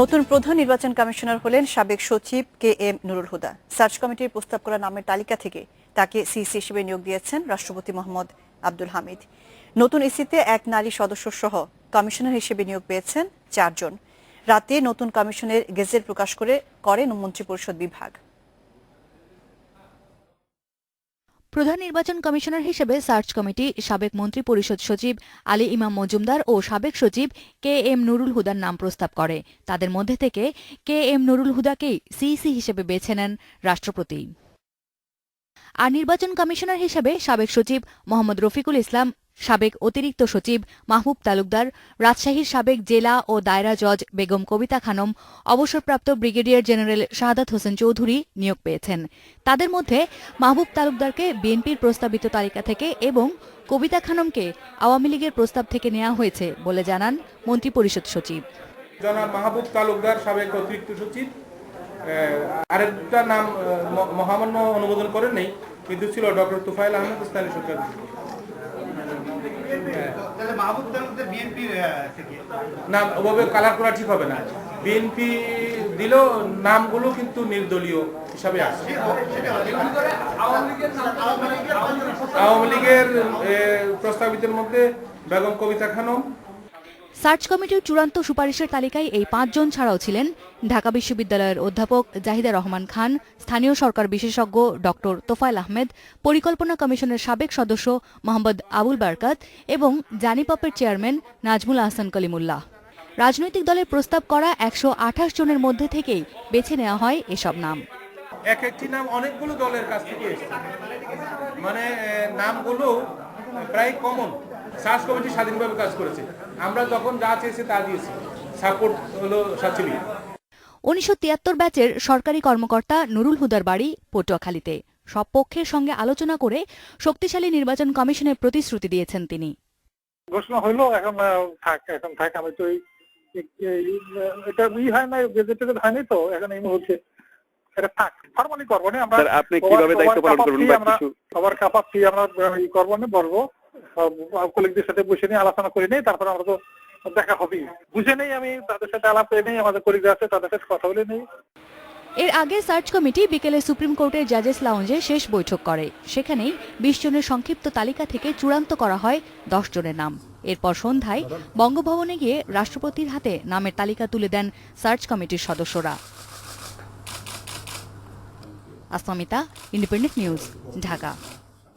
নতুন প্রধান নির্বাচন কমিশনার হলেন সাবেক সচিব K M Nurul Huda. Search কমিটির প্রস্তাব করা নামের তালিকা থেকে তাকে সিসি হিসেবে নিয়োগ দিয়েছেন রাষ্ট্রপতি মোহাম্মদ আব্দুল হামিদ। নতুন ইসিতে এক নারী সদস্য সহ কমিশনার হিসেবে নিয়োগ পেয়েছেন চারজন। রাতে নতুন কমিশনের গেজেট প্রকাশ করে করেন মন্ত্রিপরিষদ বিভাগ। প্রধান নির্বাচন কমিশনার হিসেবে সার্চ কমিটি, সাবেক মন্ত্রী পরিষদ সচিব আলী ইমাম মজুমদার ও সাবেক সচিব কে এম নুরুল হুদার নাম প্রস্তাব করে। তাদের মধ্যে থেকে কে এম নুরুল হুদাকেই সিইসি হিসেবে বেছে নেন রাষ্ট্রপতি। আর নির্বাচন কমিশনার হিসেবে সাবেক সচিব মোহাম্মদ রফিকুল ইসলাম সাবেক অতিরিক্ত সচিব মাহবুব তালুকদার, রাজশাহীর সাবেক জেলা ও দায়রা জজ বেগম কবিতা খানম, অবসরপ্রাপ্ত ব্রিগেডিয়ার জেনারেল শাহাদাত হোসেন চৌধুরী নিয়োগ পেয়েছেন। তাদের মধ্যে মাহবুব তালুকদারকে বিএনপির প্রস্তাবিত তালিকা থেকে এবং কবিতা খানমকে আওয়ামী লীগের প্রস্তাব থেকে নেওয়া হয়েছে বলে জানান মন্ত্রিপরিষদ সচিব। জনাব মাহবুব তালুকদার সাবেক অতিরিক্ত সচিব আরেকটা নাম মহামান্য অনুমোদন করেন নেই, কিন্তু ছিল ডক্টর তুফাইল আহমেদ নাম ওভাবে কালার করা ঠিক হবে না। বিএনপি দিলেও নামগুলো কিন্তু নির্দলীয় হিসাবে আসছে আওয়ামী লীগের প্রস্তাবিতের মধ্যে বেগম কবিতা খানম সার্চ কমিটির চূড়ান্ত সুপারিশের তালিকায় এই পাঁচজন ছাড়াও ছিলেন ঢাকা বিশ্ববিদ্যালয়ের অধ্যাপক জাহিদা রহমান খান, স্থানীয় সরকার বিশেষজ্ঞ ডক্টর তোফায়েল আহমেদ, পরিকল্পনা কমিশনের সাবেক সদস্য মোহাম্মদ আবুল বারকাত এবং জানিপপের চেয়ারম্যান নাজমুল আহসান কলিমুল্লাহ। রাজনৈতিক দলের প্রস্তাব করা একশো আঠাশ জনের মধ্যে থেকেই বেছে নেওয়া হয় এসব নাম। এক একটি নাম অনেকগুলো দলের কাছ থেকে মানে নামগুলো প্রায় কমন সার্চ কমিটি স্বাধীনভাবে কাজ করেছে। আমরা যখন যা চেয়েছি তা দিয়েছি। সাপোর্ট হলো সাচিলি উনিশশো ব্যাচের সরকারি কর্মকর্তা নুরুল হুদার বাড়ি পটুয়াখালীতে। সব পক্ষের সঙ্গে আলোচনা করে শক্তিশালী নির্বাচন কমিশনের প্রতিশ্রুতি দিয়েছেন তিনি। ঘোষণা হইল এখন থাক এখন থাক আমি তো এটা ই হয় না গেজেটেড হয়নি তো এখন এই মুহূর্তে। এটা থাক ফর্মালি করব না আমরা আপনি কীভাবে দায়িত্ব পালন করবেন আমরা সবার কাপাচ্ছি আমরা ই করব না বলব। কলিগদের সাথে বসে নিয়ে আলোচনা করে নেই তারপরে আমরা তো দেখা হবেই। বুঝে নেই আমি, তাদের সাথে আলাপ করে নেই, আমাদের কলিগরা আছে, তাদের সাথে কথা বলে নেই। এর আগে সার্চ কমিটি বিকেলে সুপ্রিম কোর্টের জাজেস লাউঞ্জে শেষ বৈঠক করে। সেখানেই বিশ জনের সংক্ষিপ্ত তালিকা থেকে চূড়ান্ত করা হয় দশ জনের নাম। এরপর সন্ধ্যায় বঙ্গভবনে গিয়ে রাষ্ট্রপতির হাতে নামের তালিকা তুলে দেন সার্চ কমিটির সদস্যরা। Asmita independent news, Dhaka.